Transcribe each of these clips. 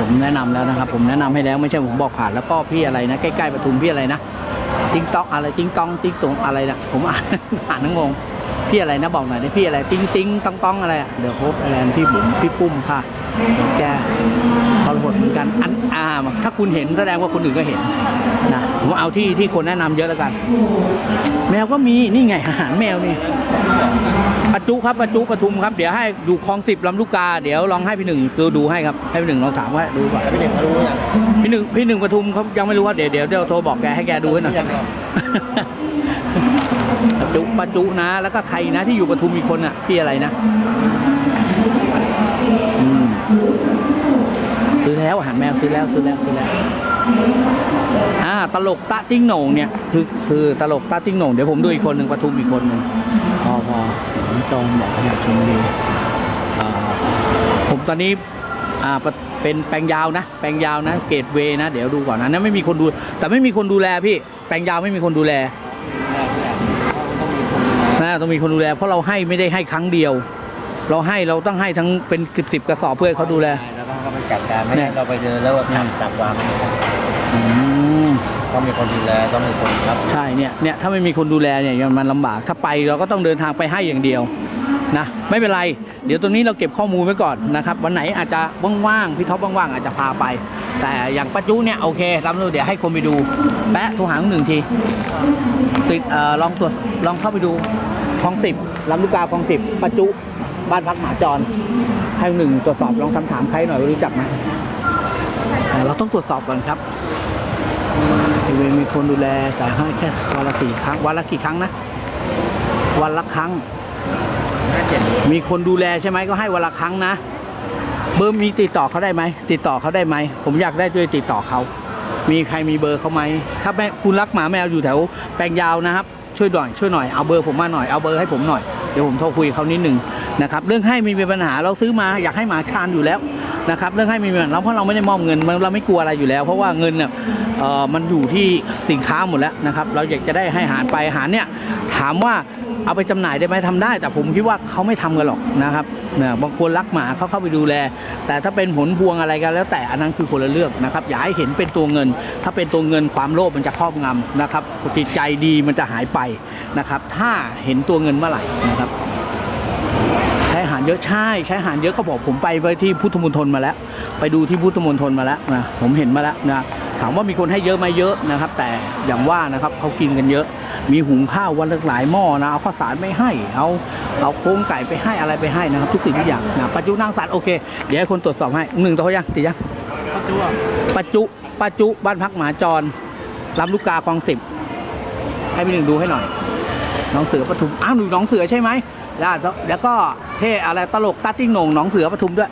ผมแนะนำแล้วนะครับ ผมแนะนำให้แล้วไม่ใช่ผมบอกผ่านแล้วก็พี่อะไรนะใกล้ๆปทุมพี่อะไรนะติ๊งต๊อกอะไรติ๊งต้องติ๊งตงอะไรนะผมอ่านอ่านทั้งงงพี่อะไรนะบอกหน่อยนะพี่อะไรติ๊งติ๊งต้องต้องอะไรเดี๋ยวโฮปอะไรนะพี่บุ๋มพี่ปุ้มค่ะเดี๋ยวแก รหดเหมือนกันอันอ่าถ้าคุณเห็นแสดงว่าคนอื่นก็เห็นนะผมเอาที่ที่คนแนะนำเยอะแล้วกัน แมวก็มีนี่ไงอาหารแมวนี่ปัจจุครับปัจจุปทุมครับเดี๋ยวให้ดูคลองสิบลำลูกกาเดี๋ยวลองให้พี่หนึ่งดูดูให้ครับให้พี่หนึ่งลองถามว่าดูก่อนพี่เด็กมารู้ยังพี่หนึ่งพี่หนึ่งปทุมเขายังไม่รู้ว่าเดี๋ยวเดี๋ยวเดี๋ยวโทรบอกแกให้แกดูให้หน่อยปัจจุปัจจุนะ แล้วก็ใครนะที่อยู่ปทุมมีคนอะพี่อะไรนะอืมซื้อแล้วอาหารแมว ซื้อแล้วซื้อแล้วซื้อแล้วอ่าตลกตะติ้งโหน่งเนี่ยคือคือตลกตะติ้งโหน่งเดี๋ยวผมดูอีกคนหนึ่งปทุมอีกคนหนึ่งพอพอผมจองบอกอยากชมดีผมตอนนี้อ่าเป็นแปลงยาวนะ แปลงยาวนะ เกตเวนะ เดี๋ยวดูก่อนนะนั่นไม่มีคนดู แต่ไม่มีคนดูแลพี่ แปลงยาวไม่มีคนดูแลนะต้องมีคนดูแล เพราะเราให้ไม่ได้ให้ครั้งเดียว เราให้เราต้องให้ทั้งเป็นสิบสิบกระสอบเพื่อเขาดูแล จัดการไม่เนี่ได้ยเราไปเดินแล้วว่าทำจับวางไม่ได้อืมต้องมีคนดูแลต้องมีคนรับใช่เนี่ยเนี่ยถ้าไม่มีคนดูแลเนี่ยมันลำบากถ้าไปเราก็ต้องเดินทางไปให้อย่างเดียวนะไม่เป็นไร เดี๋ยวตรงนี้เราเก็บข้อมูลไว้ก่อนนะครับวันไหนอาจจะว่างๆพี่ท็อปว่างๆอาจจะพาไป แต่อย่างปัจจุเนี่ยโอเครับรู้เดี๋ยวให้คนไปดูแปะโทรหาหนึ่งทีติดเอ่อลองตรวจลองเข้าไปดูคลองสิบลำลูกกาคลองสิบปัจจุบ้านพักหมาจร ให้หนึ่งตรวจสอบลองทำถามใครหน่อยว่ารู้จักไหมแต่เราต้องตรวจสอบก่อนครับบริเวณมีคนดูแลจ่ายให้แค่วันละสี่ครั้งวันละกี่ครั้งนะ วันละครั้งห้าเจ็ดมีคนดูแลใช่ไหมก็ให้วันละครั้งนะ เบอร์มีติดต่อเขาได้ไหมติดต่อเขาได้ไหมผมอยากได้ด้วยติดต่อเขา มีใครมีเบอร์เขาไหมถ้าแม่คุณรักหมาแมวอยู่แถวแปลงยาวนะครับ ช่วยหน่อยช่วยหน่อยเอาเบอร์ผมมาหน่อยเอาเบอร์ให้ผมหน่อยเดี๋ยวผมโทรคุยเขานิดหนึ่งนะครับเรื่องให้มีปัญหาเราซื้อมาอยากให้หมาคานอยู่แล้วนะครับเรื่องให้มีปัญหาเราเพราะเราไม่ได้มอบเงินเราไม่กลัวอะไรอยู่แล้ว เพราะว่าเงินเนี่ยเออมันอยู่ที่สินค้าหมดแล้วนะครับเราอยากจะได้ให้อาหารไปอาหารเนี่ยถามว่า เอาไปจำหน่ายได้ไหมทำได้ แต่ผมคิดว่าเขาไม่ทำกันหรอกนะครับนี่ยบางคนรักหมาเขาเข้าไปดูแล แต่ถ้าเป็นผลพวงอะไรกันแล้วแต่อันนั้นคือคนละเรื่องนะครับอย่าให้เห็นเป็นตัวเงิน ถ้าเป็นตัวเงินความโลภมันจะครอบงำนะครับจิตใจดีมันจะหายไปนะครับ ถ้าเห็นตัวเงินเมื่อไหร่นะครับใช้อาหารเยอะใช่ใช้อาหารเยอะเขาบอกผมไปไปที่พุทธมณฑลมาแล้ว ไปดูที่พุทธมณฑลมาแล้วนะผมเห็นมาแล้วนะถามว่ามีคนให้เยอะไหมเยอะนะครับ แต่อย่างว่านะครับเขากินกันเยอะ มีหุงข้าววันละหลายหม้อนะเอาข้าวสารไม่ให้ เอาเอาโครงไก่ไปให้อะไรไปให้นะครับ ทุกสิ่งทุกอย่างนะปัจจุนางสารโอเค เดี๋ยวให้คนตรวจสอบให้หนึ่งตัวยังติดยังปัจจุปัจจุบ้านพักหมาจรลำลูกกาคลองสิบให้พี่หนึ่งดูให้หน่อยน้องเสือปทุมอ้าวหนูน้องเสือใช่ไหมแล้วแล้วก็เท่อะไรตลกตาติ้งโหน่งน้องเสือปทุมด้วย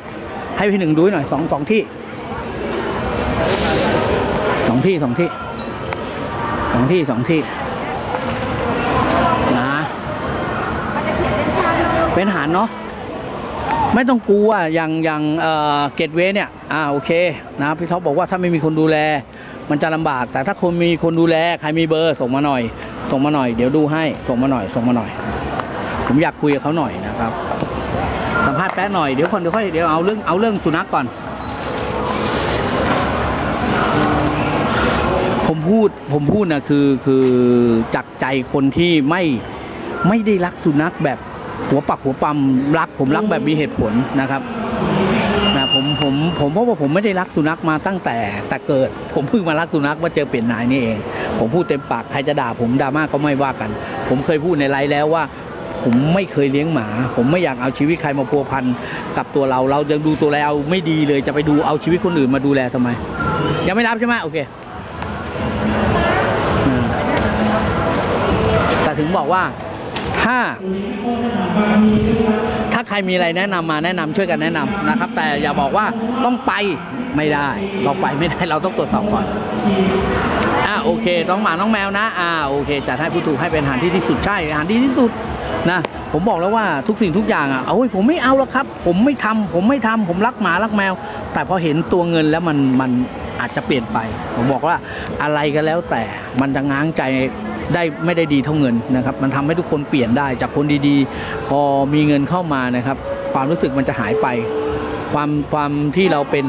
ให้พี่หนึ่งดูให้หน่อยสองสองที่สองที่สองที่สองที่สองที่นะ เป็นอาหารเนาะไม่ต้องกลัวอย่างอย่างเออเกตเวเนี่ยอ่าโอเคนะพี่ท็อปบอกว่าถ้าไม่มีคนดูแล มันจะลำบาก แต่ถ้าคนมีคนดูแลใครมีเบอร์ส่งมาหน่อย ส่งมาหน่อยเดี๋ยวดูให้ส่งมาหน่อยส่งมาหน่อย ผมอยากคุยกับเขาหน่อยนะครับ สัมภาษณ์แป๊ะหน่อยเดี๋ยวคนเดี๋ยวค่อยเดี๋ยวเอาเรื่องเอาเรื่องสุนัขก่อน ผมพูดผมพูดนะคือคือจากใจคนที่ไม่ไม่ได้รักสุนัขแบบ หัวปักหัวปั๊มรักผมรักแบบมีเหตุผลนะครับนะผมผมผมเพราะว่าผมไม่ได้รักสุนัขมาตั้งแต่แต่เกิด ผมเพิ่งมารักสุนัขว่าเจอเปลี่ยนนายนี่เอง ผมพูดเต็มปากใครจะด่าผมดราม่าก็ไม่ว่ากัน ผมเคยพูดในไลฟ์แล้วว่าผมไม่เคยเลี้ยงหมา ผมไม่อยากเอาชีวิตใครมาพัวพันกับตัวเรา เรายังดูตัวเราไม่ดีเลยจะไปดูเอาชีวิตคนอื่นมาดูแลทำไม ยังไม่รับใช่ไหมโอเคแต่ถึงบอกว่า ถ้าถ้าใครมีอะไรแนะนำมาแนะนำช่วยกันแนะนำนะครับ แต่อย่าบอกว่าต้องไปไม่ได้เราไปไม่ได้เราต้องตรวจสอบก่อนอ่าโอเคน้องหมาน้องแมวนะอ่าโอเคจัดให้ผู้ถูกให้เป็นอาหารที่ที่สุดใช่อาหารดีที่สุดนะผมบอกแล้วว่าทุกสิ่งทุกอย่างอะเอาเว้ยผมไม่เอาแล้วครับ ผมไม่ทำผมไม่ทำผมรักหมารักแมว แต่พอเห็นตัวเงินแล้วมันมันอาจจะเปลี่ยนไป ผมบอกว่าอะไรก็แล้วแต่มันจะง้างใจ ได้ไม่ได้ดีเท่าเงินนะครับ มันทำให้ทุกคนเปลี่ยนได้จากคนดีๆ พอมีเงินเข้ามานะครับ ความรู้สึกมันจะหายไป ความความที่เราเป็น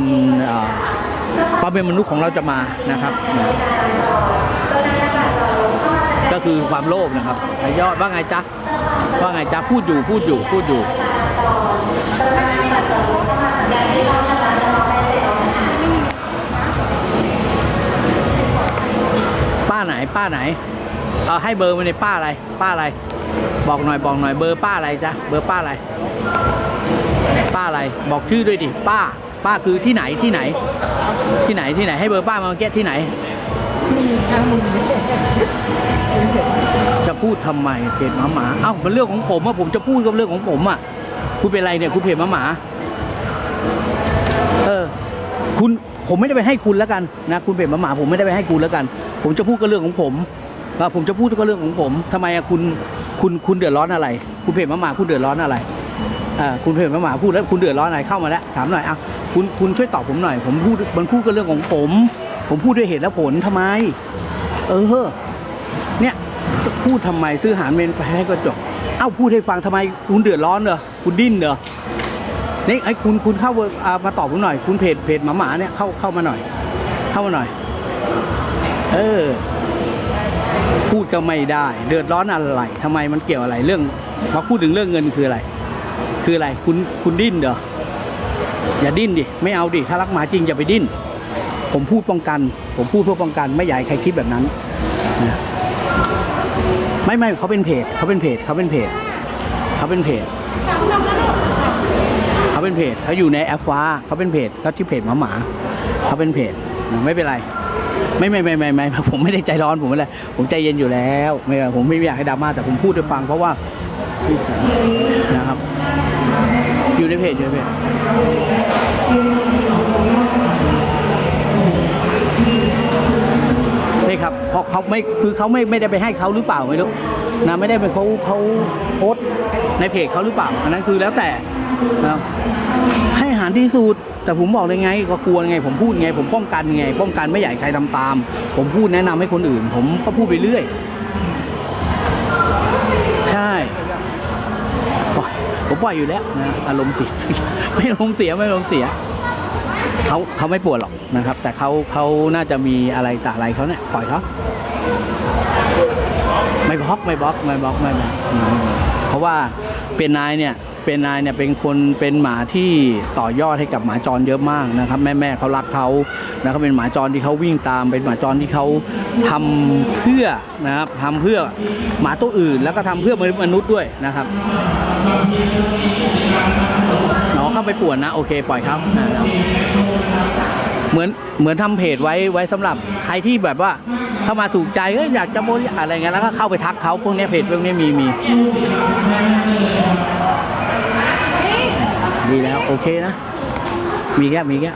ความเป็นมนุษย์ของเราจะมานะครับก็คือความโลภนะครับยอดว่าไงจ๊ะว่าไงจ๊ะพูดอยู่พูดอยู่พูดอยู่ป้าไหนป้าไหน เอาให้เบอร์มาในป้าอะไร ป้าอะไร บอกหน่อยบอกหน่อยเบอร์ป้าอะไรจ๊ะเบอร์ป้าอะไร ป้าอะไรบอกชื่อด้วยดิป้า ป้าคือที่ไหนที่ไหน ที่ไหนที่ไหนให้เบอร์ป้ามาเมื่อกี้ที่ไหนจะพูดทำไมเพจหมาหมาเอ้ามันเรื่องของผมอะผมจะพูดกับเรื่องของผมอะคุณเป็นไรเนี่ยคุณเพจหมาหมาเออ คุณผมไม่ได้ไปให้คุณแล้วกันนะ คุณเป็นหมาหมาผมไม่ได้ไปให้คุณแล้วกัน ผมจะพูดก็เรื่องของผม ผมจะพูดก็เรื่องของผมทำไมอะคุณคุณคุณเดือดร้อนอะไร คุณเพจหมาหมาคุณเดือดร้อนอะไรคุณเพจหมาหมาพูดแล้วคุณเดือดร้อนอะไรเข้ามาแล้วถามหน่อยอะคุณคุณช่วยตอบผมหน่อย ผมพูดมันพูดก็เรื่องของผม ผมพูดด้วยเหตุและผลทำไม เออเนี่ยจะพูดทำไมซื้อหารเมนไปให้ก็จบเอ้าพูดให้ฟังทำไมคุณเดือดร้อนเหรอคุณดิ้นเหรอนี่ไอ้คุณคุณเข้าามาตอบผมหน่อย คุณเพจเพจหมาหมาเนี่ยเข้าเข้ามาหน่อย เข้ามาหน่อย เออ พูดก็ไม่ได้ เดือดร้อนอะไรทำไมมันเกี่ยวอะไรเรื่องพอพูดถึงเรื่องเงินคืออะไร คืออะไรคุณคุณดิ้นเหรออย่าดิ้นดิไม่เอาดิถ้ารักหมาจริงอย่าไปดิ้น ผมพูดป้องกัน ผมพูดเพื่อป้องกัน ไม่อยากให้ใครคิดแบบนั้นนะไม่ไม่เขาเป็นเพจเขาเป็นเพจเขาเป็นเพจเขาเป็นเพจเขาเป็นเพจเขาอยู่ในแอปฟ้าเขาเป็นเพจเขาชื่เพจหมาหมาเขาเป็นเพจไม่เป็นไร ไม่ไม่ไม่ไม่ไม่ผมไม่ได้ใจร้อนผมไม่เลยผมใจเย็นอยู่แล้วไม่ผมไม่อยากให้ดราม่าแต่ผมพูดให้ฟังเพราะว่านิสัยนะครับ อยู่ในเพจอยู่ในเพจนี่ครับเพราะเขาไม่คือเขาไม่ไม่ได้ไปให้เขาหรือเปล่าไม่รู้นะไม่ได้ไปเขาเขาโพสในเพจเขาหรือเปล่าอันนั้นคือแล้วแต่นะาหารที่สุด แต่ผมบอกเลยไงก็กลัวไง ผมพูดไง ผมป้องกันไง ป้องกันไม่อยากใครทำตาม ผมพูดแนะนำให้คนอื่น ผมก็พูดไปเรื่อย ใช่ปล่อยผมปล่อยอยู่แล้วนะอารมณ์เสีย ไม่อารมณ์เสียไม่อารมณ์เสียเขาเขาไม่ปวดหรอกนะครับ แต่เขาเขาน่าจะมีอะไรต่อะไรเขาเนี่ยปล่อยเขาไม่บล็อกไม่บล็อกไม่บล็อกไม่บล็อกอืมเพราะว่าเป็นนายเนี่ย เป็นนายเนี่ยเป็นคนเป็นหมาที่ต่อยอดให้กับหมาจรเยอะมากนะครับ แม่แม่เขารักเขานะครับเป็นหมาจรที่เขาวิ่งตามเป็นหมาจรที่เขาทำเพื่อนะครับทำเพื่อหมาตัวอื่น แล้วก็ทำเพื่อมนุษย์ด้วยนะครับน้องเข้าไปป่วนนะโอเคปล่อยเขานะครับเหมือนเหมือนทำเพจไว้ไว้สำหรับใครที่แบบว่าเข้ามาถูกใจเอ้ยอยากจะโมอะไรเงี้ยแล้วก็เข้าไปทักเขาพวกเนี้ยเพจพวกเนี้ยมีมี ดีแล้ว โอเคนะ มีแค่มีแค่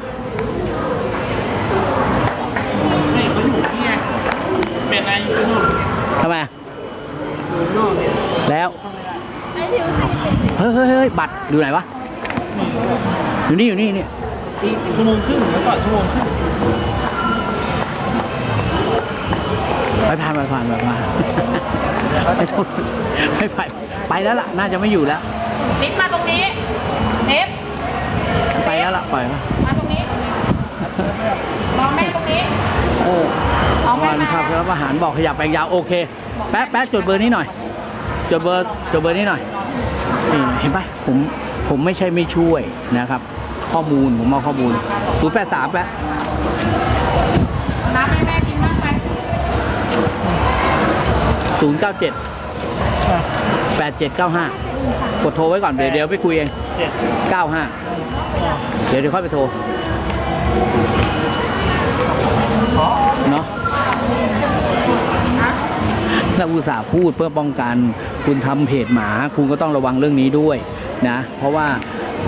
เป็นอะไรอยู่ข้างนอกทำไมอะอยู่ข้างนอกเนี่ยแล้วเฮ้ยเฮ้ยเฮ้ยบัตรอยู่ไหนวะอยู่นี่อยู่นี่นี่อีกชั่วโมงครึ่งแล้วก่อนชั่วโมงครึ่งไปผ่านไปผ่านไปผ่านไม่ต้องไม่ไปไปแล้วล่ะ น่าจะไม่อยู่แล้วนิดมาตรงนี้เนฟ ไปแล้วล่ะปล่อยมามาตรงนี้มองแม่ตรงนี้โอ้เอาแม่วันมาครับแล้วอาหารบอกขยับแปลงยาวโอเค แป๊ะแป๊ะจดเบอร์นี้หน่อยจดเบอร์จดเบอร์นี้หน่อยนี่เห็นปะผมผมไม่ใช่ไม่ช่วยนะครับ ข้อมูลผมเอาข้อมูล0 8 3แป๊ะน้ำให้แม่กินบ้างไหม0 9 7 8 7 9 5กดโทรไว้ก่อนเดี๋ยวเดี๋ยวไปคุยเองเจ็ด95 เดี๋ยวเดี๋ยวค่อยไปโทรเนาะถ้าอุตส่าห์พูดเพื่อป้องกัน คุณทำเพจหมา คุณก็ต้องระวังเรื่องนี้ด้วยนะ เพราะว่า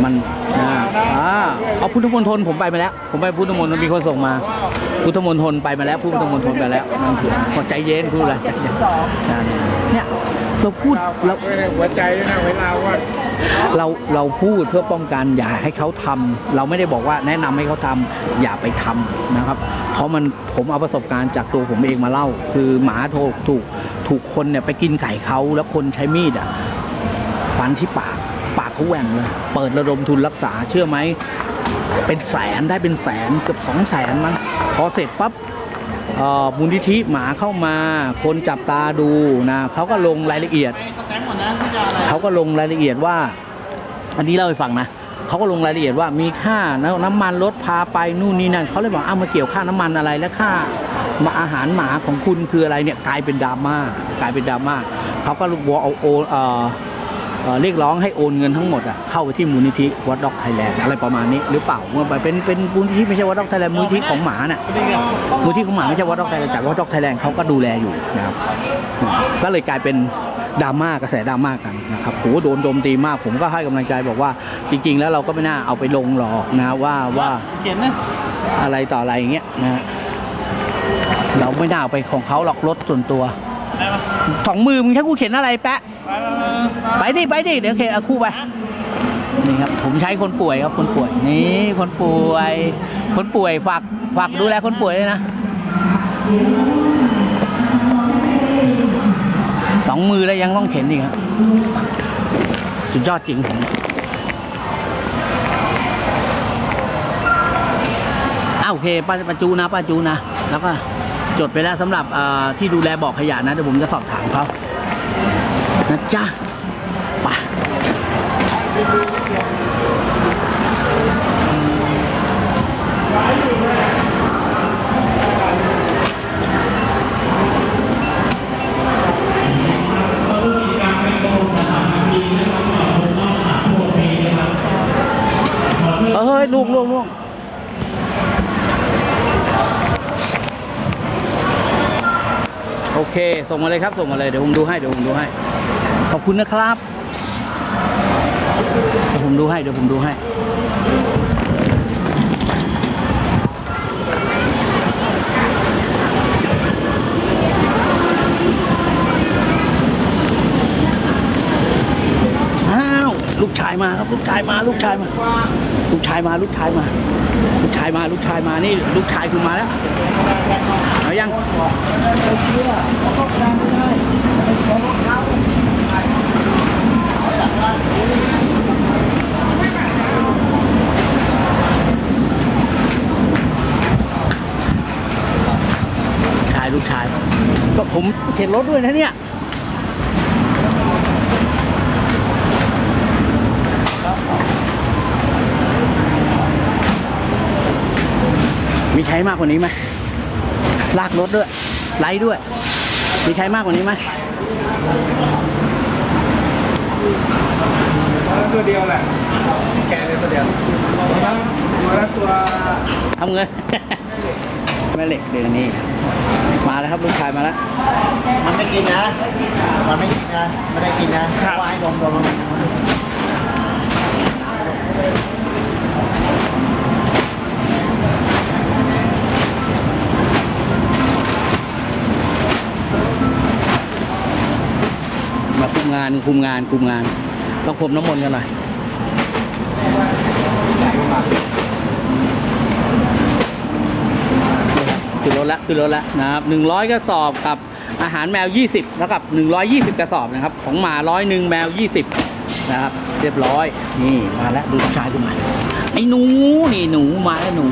มันนะอ่าเอาพุทธมณฑลผมไปมาแล้ว ผมไปพุทธมณฑลมีคนส่งมา พุทธมณฑลไปมาแล้วพุทธมณฑลไปแล้วนั่นคือขอใจเย็นพูดอะไรเนี่ยเราพูดเรา หัวใจด้วยนะเวลาว่า เราเราพูดเพื่อป้องกันอย่าให้เขาทำเราไม่ได้บอกว่าแนะนำให้เขาทำอย่าไปทำนะครับ เพราะมันผมเอาประสบการณ์จากตัวผมเองมาเล่า คือหมาถูกถูกถูกคนเนี่ยไปกินไก่เขาแล้วคนใช้มีดอะฟันที่ปากปากเขาแหว่งเลยเปิดระดมทุนรักษาเชื่อไหมเป็นแสนได้เป็นแสนเกือบสองแสนมั้งพอเสร็จปั๊บ มูลนิธิหมาเข้ามาคนจับตาดูนะเขาก็ลงรายละเอียดเขาก็ลงรายละเอียดว่า อันนี้เล่าให้ฟังนะเขาก็ลงรายละเอียดว่ามีค่าน้ำน้ำมันรถพาไปนู่นนี่นั่นเขาเลยบอกเอ้ามาเกี่ยวค่าน้ำมันอะไรและค่ามาอาหารหมาของคุณคืออะไรเนี่ยกลายเป็นดราม่ากลายเป็นดราม่าเขาก็บอกเอาโอ เอ่อเอ่อเรียกร้องให้โอนเงินทั้งหมดอะเข้าไปที่มูลนิธิวัดด็อกไทยแลนด์อะไรประมาณนี้หรือเปล่าว่าเป็นเป็นมูลนิธิไม่ใช่วัดด็อกไทยแลนด์มูลนิธิของหมาน่ะเป็นยังไงมูลที่ของหมาไม่ใช่วัดด็อกไทยแลนด์แต่วัดด็อกไทยแลนด์เขาก็ดูแลอยู่นะครับอืมก็เลยกลายเป็นดราม่ากระแสดราม่ากันนะครับโหโดนโจมตีมาก ผมก็ให้กำลังใจบอกว่าจริง ๆ แล้วเราก็ไม่น่าเอาไปลงหรอกนะว่าว่าเขียนนะอะไรต่ออะไรอย่างเงี้ยนะฮะเราไม่น่าเอาไปของเขาหรอกรถส่วนตัวได้ปะ สองมือมึงให้กูเข็นอะไรแปะไปดิไปดิเดี๋ยวเข็นเอาคู่ไปนี่ครับผมใช้คนป่วยครับคนป่วยนี่คนป่วย คนป่วยฝากฝากดูแลคนป่วยเลยนะสองมือแล้วยังต้องเข็นอีกครับ สุดยอดจริงผมอ้าวโอเคป้าป้าจูนะป้าจูนะแล้วก็ จดไปแล้วสำหรับที่ดูแลบ่อขยะนะเดี๋ยวผมจะสอบถามเขานะจ๊ะไป ส่งมาเลยครับ ส่งมาเลย เดี๋ยวผมดูให้ เดี๋ยวผมดูให้ ขอบคุณนะครับ เดี๋ยวผมดูให้ เดี๋ยวผมดูให้ อ้าว ลูกชายมาครับ ลูกชายมา ลูกชายมา ลูกชายมา ลูกชายมา ลูกชายมา ลูกชายมา นี่ ลูกชายคุณมาแล้ว เอายัง ชายลูกชาย ก็ผม เข็นรถด้วยนะเนี่ยมีใช้มากกว่านี้ไหมลากรถด้วยไล่ด้วย มีใช้มากกว่านี้ไหมตัวเดียวแหละแกเลยตัวเดียวตัวละตัวทำเงิน แม่เหล็กเดือนนี้ มาแล้วครับลูกชายมาแล้ว มันไม่กินนะ มันไม่กินนะ ไม่ได้กินนะเพราะว่าให้นมนมมันมาคุมงานคุมงานคุมงาน ต้องพรมน้ำมนต์กันหน่อย คือรถละคือรถละนะครับหนึ่งร้อยกระสอบกับอาหารแมว 20แล้วกับ 120 กระสอบนะครับ ของหมาร้อยหนึ่งแมว 20 นะครับ เรียบร้อย นี่มาแล้วดูชายขึ้นมาไอ้หนูนี่หนูมาแล้วหนู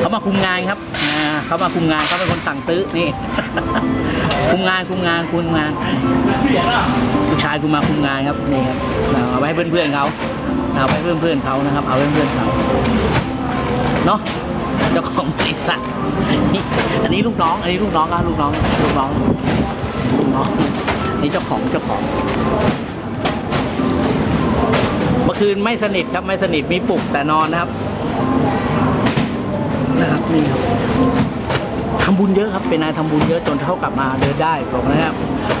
เขามาคุมงานครับเขามาคุมงานเขาเป็นคนสั่งซื้อนี่ คุมงานคุมงานคุมงานผู้ชายคุมมาคุมงานครับนี่ครับเอาไว้ให้เพื่อนๆเขาเอาไว้เพื่อนๆเขานะครับ เอาไว้เพื่อนๆเขาเนาะ จ้าของบริษัทนี่อันนี้ลูกน้อง อันนี้ลูกน้องครับลูกน้องลูกน้องลูกน้องอันนี่เจ้าของเจ้าของ เมื่อคืนไม่สนิทครับไม่สนิทมีปลุกแต่นอนนะครับ นะครับนี่ครับทำบุญเยอะครับเป็นนายทำบุญเยอะจนเขากับมาเดินได้บอกนะครับ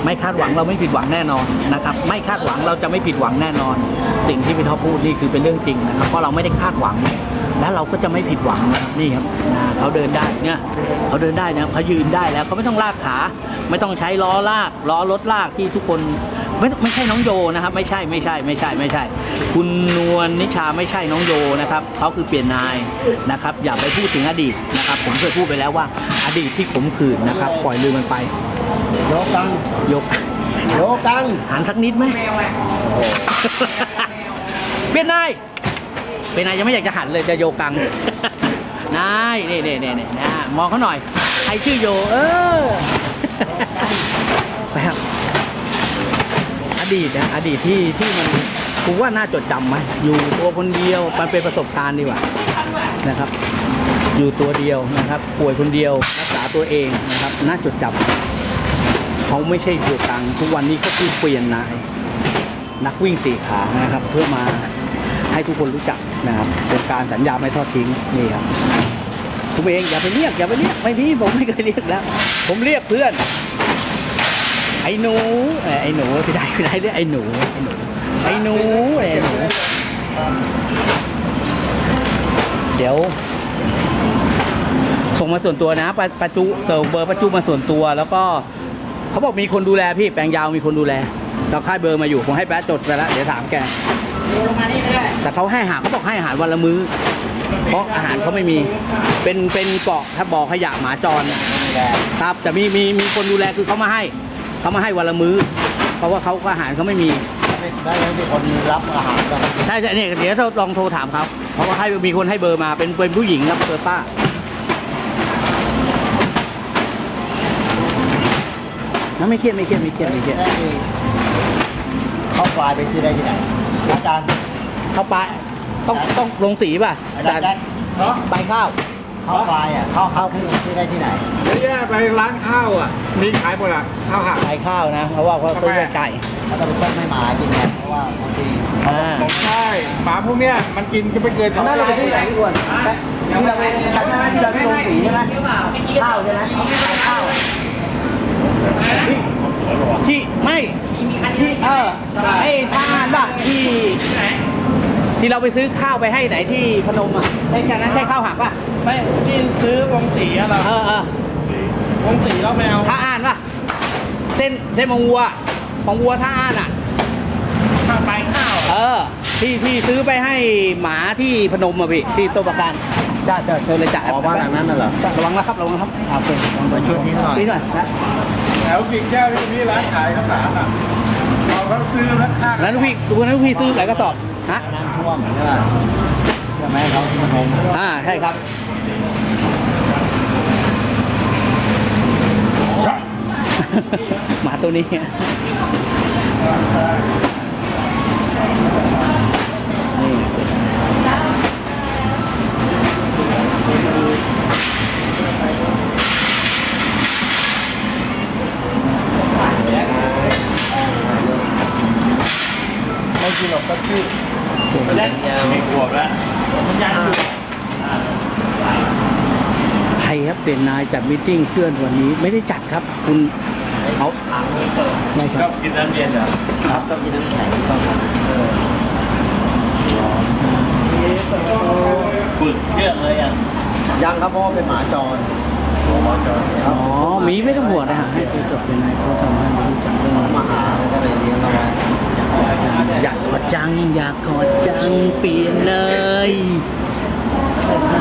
ไม่คาดหวังเราไม่ผิดหวังแน่นอนนะครับ ไม่คาดหวังเราจะไม่ผิดหวังแน่นอน สิ่งที่พี่ท็อปพูดนี่คือเป็นเรื่องจริงนะครับเพราะเราไม่ได้คาดหวัง แล้วเราก็จะไม่ผิดหวังนะครับนี่ครับอ่าเขาเดินได้เนี่ยเขาเดินได้นะครับเขายืนได้แล้วเขาไม่ต้องลากขา ไม่ต้องใช้ล้อลากล้อรถลากที่ทุกคนไม่ไม่ใช่น้องโยนะครับ ไม่ใช่ไม่ใช่ไม่ใช่ไม่ใช่ คุณนวลนิชาไม่ใช่น้องโยนะครับเขาคือเปลี่ยนนายนะครับ อย่าไปพูดถึงอดีตนะครับ ผมเคยพูดไปแล้วว่าอดีตที่ขมขื่นนะครับ ปล่อยลืมมันไปยกตังยกโยกังหันสักนิดไหมเปลี่ยนนาย เป็นนายยังไม่อยากจะหันเลยจะโยกังนายนี่นี่นี่นี่นะมองเขาหน่อยใครชื่อโยเออไปครับอดีตนะอดีตที่ที่มันผมว่าน่าจดจำไหมอยู่ตัวคนเดียวมันเป็นประสบการณ์ดีกว่านะครับ อยู่ตัวเดียวนะครับ ป่วยคนเดียวรักษาตัวเองนะครับ น่าจดจำเขาไม่ใช่โยกังทุกวันนี้เขาคือเปลี่ยนนาย นักวิ่งสี่ขานะครับ เพื่อมา ให้ทุกคนรู้จักนะครับเป็นการสัญญาไม่ทอดทิ้งนี่ครับผมเองอย่าไปเรียกอย่าไปเรียกไม่พี่ผมไม่เคยเรียกแล้ว ผมเรียกเพื่อน ไอ้หนูไอ้หนูพี่ได้พี่ได้เรียกไอ้หนูไอ้หนูไอ้หนูไอ้หนูเดี๋ยวส่งมาส่วนตัวนะปประจุส่งเบอร์ประจุมาส่วนตัว แล้วก็เขาบอกมีคนดูแลพี่แปลงยาวมีคนดูแลเราค่ายเบอร์มาอยู่ผมให้แป๊ะจดไปแล้วเดี๋ยวถามแกดูลงมานี่ไปเลย แต่เขาให้อาหารเขาบอกให้อาหารวันละมื้อ เพราะอาหารเขาไม่มี เป็นเป็นเกาะถ้าบ่อขยะหมาจรน่ะครับแต่มีมีมีคนดูแลคือเขามาให้เขามาให้วันละมื้อ เพราะว่าเขาก็อาหารเขาไม่มีได้ไหมมีคนรับอาหารกันใช่ใช่เนี่ยเดี๋ยวเราลองโทรถามเขาเพราะว่าให้มีคนให้เบอร์มาเป็นเป็นผู้หญิงครับเบอร์ป้าน้ไม่เครียดไม่เครียดไม่เครียดไม่เครียดได้เข้าควายไปซื้อได้ที่ไหนอาจารย์เข้าไปต้องต้องลงสีป่ะอาจารย์แจ็คใบข้าวเข้าควายอะเข้าเข้าคือซื้อได้ที่ไหนเยอะแยะไปร้านข้าวอะมีขายหมดอะข้าวหักใบข้าวนะเพราะว่าเขาซื้อไว้ไก่แล้วก็ไปต้มให้หมากินไงเพราะว่าบางทีอ่าใช่หมาพวกเนี้ยมันกินก็ไม่เกินสองนั่นเราไปที่ไหนด่วนที่เราไปที่เราไปที่เราไปลงสีใช่ไหมข้าวใช่ไหมข้าวที่ไม่ที่เออไอ้ทหารป่ะที่ ที่เราไปซื้อข้าวไปให้ไหนที่พนมอะใช่แค่นั้นใช่ข้าวหักป่ะไม่ที่ซื้อวงสีอะเหรอเออเออวงสีแล้วไม่เอาท่าอ่านป่ะเส้นเส้นมังวัวมังวัวท่าอ่านอะข้าวไปข้าวเออ ที่ที่ซื้อไปให้หมาที่พนมอะพี่ที่ตัวประกันจ้าจ้าเชิญเลยจ้าอ๋อบ้านหลังนั้นน่ะเหรอระวังนะครับระวังนะครับอ่าโอเคระวังไปช่วยพี่หน่อยพี่หน่อยนะแถวกิ่งแก้วที่มีร้านขายข้าวสารอะเราก็ซื้อราคาแล้วลูกพี่ดูนะลูกพี่ซื้อหลายกระสอบ ฮะน้ำท่วมใช่ป่ะใช่ไหมเขาที่มันลงอ่าใช่ครับหมาตัวนี้นี่ไม่กินหรอกก็ชื่อ มีขวบแล้วมันยังอยู่ใครครับเป็นนายจัดมิทติ้งเพื่อนวันนี้ไม่ได้จัดครับคุณเอาไม่คก็รับกินน้ำเย็นเหรอครับต้องกินน้ำแข็งต้องฝึกเครื่องเลยอะยังครับเพราะว่าเป็นหมาจรหมาจรอ๋อหมีไม่ต้องห่วงนะฮะให้ไปจบเป็นนายเขาทำให้รู้จักเรื่องมามาหาแล้วก็เลยเลี้ยงเราไว้ อยากกอดจัง อยากกอดจังเปลี่ยนเลย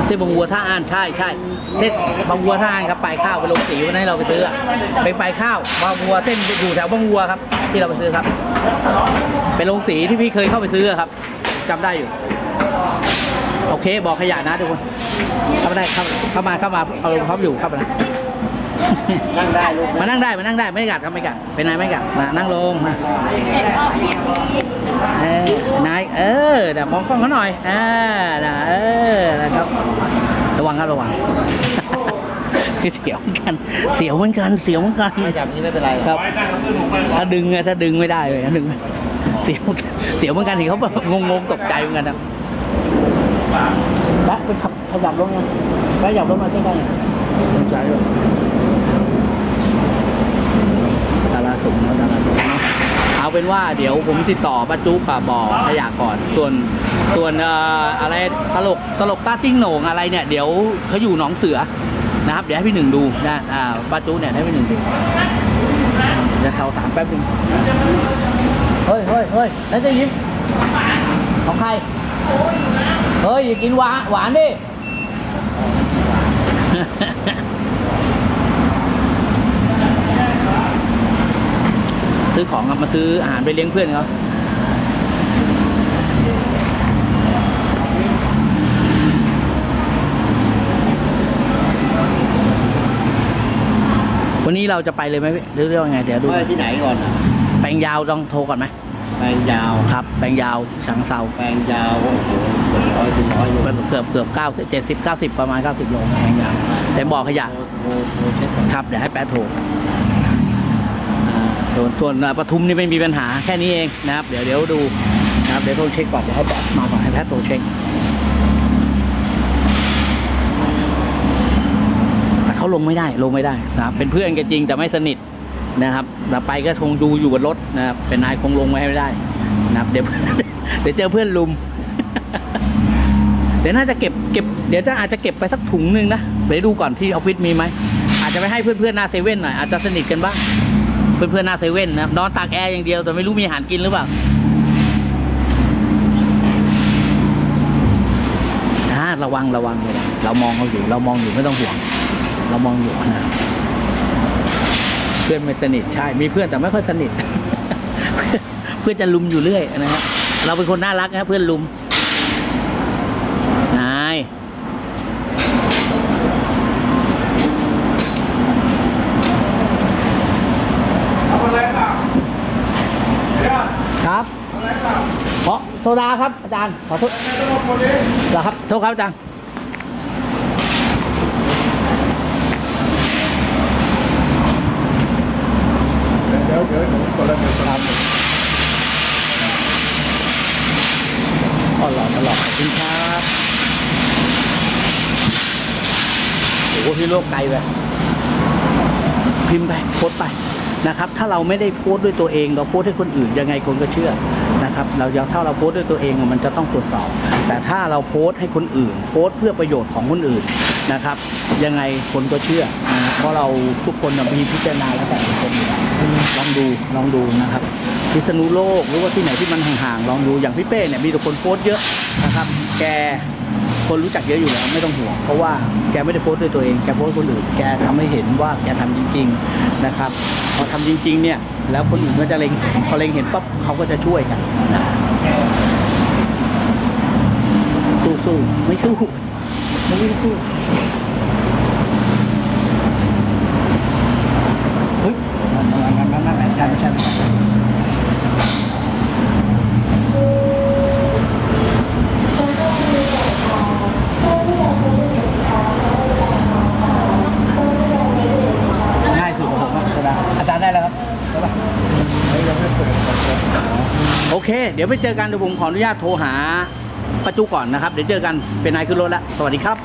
เส้นบางวัวท่าอ่านใช่ใช่เส้นบางวัวท่าอ่านครับปลายข้าวไปลงสีวันนั้นเราไปซื้ออะไปปลายข้าวบางวัวเส้นอยู่แถวบางวัวครับ ที่เราไปซื้อครับไปลงสีที่พี่เคยเข้าไปซื้อครับจำได้อยู่ โอเค บอกขยะนะทุกคนเข้ามาได้เข้าเข้ามาเข้ามาเอาลงเขาอยู่เข้ามานะ นั่งได้ลูกมานั่งได้มานั่งได้ไม่กัดครับไม่กัดเป็นนายไม่กัดมานั่งลงมาเออนายเออเดี๋ยวมองกล้องเขาหน่อยอ่านะเออนะครับระวังครับระวังเสียวเหมือนกัน เสียวเหมือนกัน เสียวเหมือนกันไม่จับนี้ไม่เป็นไรครับ ถ้าดึงอะถ้าดึงไม่ได้เลยถ้าดึงไม่เสียวเหมือนกันเสียวเหมือนกันที่เขาแบบงงๆตกใจเหมือนกันนะแล้วไปขับขยับลงยังขยับลงมาใช่ไหมสนใจ เลยดาราสูงเนอาเนาะเอาเป็นว่าเดี๋ยวผมติดต่อป้าจุ๊กกับบ่อขยะก่อน ส่วนส่วนเอ่ออะไรตลกตลกต้าติ้งโหน่งอะไรเนี่ยเดี๋ยวเขาอยู่หนองเสือนะครับ เดี๋ยวให้พี่หนึ่งดูนะอ่าป้าจุ๊กเนี่ยให้พี่หนึ่งดูเดี๋ยวเขาถามแป๊บนึงเฮ้ยเฮ้ยเฮ้ยแล้วจะยิ้มของใครเฮ้ยอย่ากินหวานหวานดิ ซื้อของครับมาซื้ออาหารไปเลี้ยงเพื่อนเขาวันนี้เราจะไปเลยไหมพี่หรือเรื่องไง เดี๋ยวดูว่าที่ไหนก่อนอะแปลงยาวต้องโทรก่อนไหมแปลงยาวครับแปลงยาวฉางเซาแปลงยาวโอ้โหเกือบร้อยถึงร้อยโลเกือบเกือบเก้าสิบเจ็ดสิบเก้าสิบประมาณเก้าสิบโลแปลงยาวแต่บ่อขยะโทรโทรเช็คก่อนครับเดี๋ยวให้แป๊ะโทร อ่าส่วนส่วนปทุมนี่ไม่มีปัญหาแค่นี้เองนะครับ เดี๋ยวเดี๋ยวดูนะครับเดี๋ยวโทรเช็คก่อนเดี๋ยวให้แป๊ะมาก่อนให้แป๊ะโทรเช็คแต่เขาลงไม่ได้ลงไม่ได้นะครับเป็นเพื่อนกันจริงแต่ไม่สนิทนะครับแต่ไปก็คงดูอยู่บนรถนะครับเป็นนายคงลงไม่ได้นะครับเดี๋ยวเดี๋ยวเจอเพื่อนลุมเดี๋ยวน่าจะเก็บเก็บเดี๋ยวจะอาจจะเก็บไปสักถุงหนึ่งนะเดี๋ยวดูก่อนที่ออฟฟิศมีไหมอาจจะไปให้เพื่อนๆหน้าเซเว่นหน่อยอาจจะสนิทกันบ้าง เพื่อนๆหน้าเซเว่นนะครับนอนตากแอร์อย่างเดียวแต่ไม่รู้มีอาหารกินหรือเปล่าอ่าระวังระวังระวังเรามองเขาอยู่ เรามองอยู่ไม่ต้องห่วง เรามองอยู่นะเพื่อนไม่สนิทใช่มีเพื่อนแต่ไม่ค่อยสนิท เพื่อนจะลุมอยู่เรื่อยนะครับเราเป็นคนน่ารักนะเพื่อนลุม นาย เอาอะไรเปล่าเดี๋ยว ครับ อะไรเปล่า ขอ โซดาครับอาจารย์ขอโทษนนี้เหรอครับโทษครับอาจารย์เดี๋ยวเดี๋ยวเดี๋ยวคนละหนึ่งครับอ๋อหลอดหลอดขอบคุณครับโอ้โหพี่โลกไกลไปพิมพ์ไปโพสไปนะครับ ถ้าเราไม่ได้โพสด้วยตัวเอง เราโพสให้คนอื่นยังไงคนก็เชื่อ นะครับ เราถ้าเราโพสต์ด้วยตัวเองมันจะต้องตรวจสอบ แต่ถ้าเราโพสต์ให้คนอื่น โพสต์เพื่อประโยชน์ของคนอื่นนะครับ ยังไงคนก็เชื่อ เพราะเราทุกคนมีพิจารณาแล้วแต่ละคนลองดูลองดูนะครับพิษณุโลกหรือว่าที่ไหนที่มันห่างๆลองดูอย่างพี่เป้เนี่ยมีแต่คนโพสต์เยอะนะครับแกคนรู้จักเยอะอยู่แล้วไม่ต้องห่วงเพราะว่าแกไม่ได้โพสต์ด้วยตัวเองแกโพสต์คนอื่นแกทำให้เห็นว่าแกทำจริง ๆนะครับ พอทำจริง ๆ เนี่ย แล้วคนอื่นก็จะเล็งเห็นพอเล็งเห็นปั๊บเขาก็จะช่วยกันนะสู้ๆไม่สู้ไม่ได้สู้เฮ้ยนั่นนั่นนั่นนั่นนั่นใช่ไม่ใช่ไม่ใช่ ง่ายสุดของผมอะใช่ไหมอาจารย์ได้แล้วครับใช่ปะ โอเค เดี๋ยวไปเจอกันเดี๋ยวผมขออนุญาตโทรหาประจุก่อนนะครับ เดี๋ยวเจอกันเป็นนายขึ้นรถแล้ว สวัสดีครับ